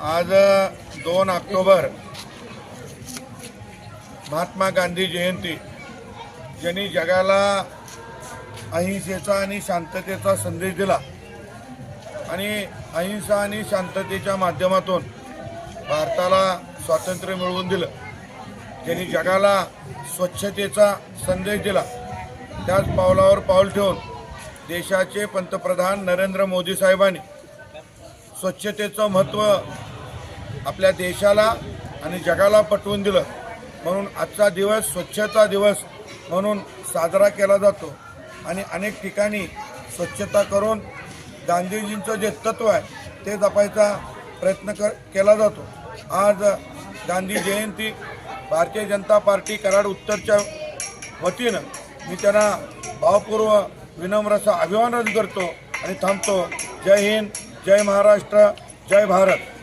आज दोन ऑक्टोबर महात्मा गांधी जयंती ज्यांनी जगाला अहिंसेचा आणि शांततेचा संदेश दिला. आणि अहिंसा आणि शांततेच्या माध्यमातून भारताला स्वातंत्र्य मिळवून दिलं. त्यांनी जगाला स्वच्छतेचा संदेश दिला त्याच पावलावर पाऊल ठेवून देशाचे पंतप्रधान नरेंद्र मोदी साहेबांनी स्वच्छतेचं महत्त्व आपल्या देशाला आणि जगाला पटवून दिलं. म्हणून आजचा दिवस स्वच्छता दिवस म्हणून साजरा केला जातो आणि अनेक ठिकाणी स्वच्छता करून गांधीजींचं जे तत्व आहे ते जपायचा प्रयत्न कर केला जातो. आज गांधी जयंती भारतीय जनता पार्टी कराड उत्तरच्या वतीनं मी त्यांना भावपूर्व विनम्रचं अभिवादन करतो आणि थांबतो. जय हिंद जय महाराष्ट्र जय भारत.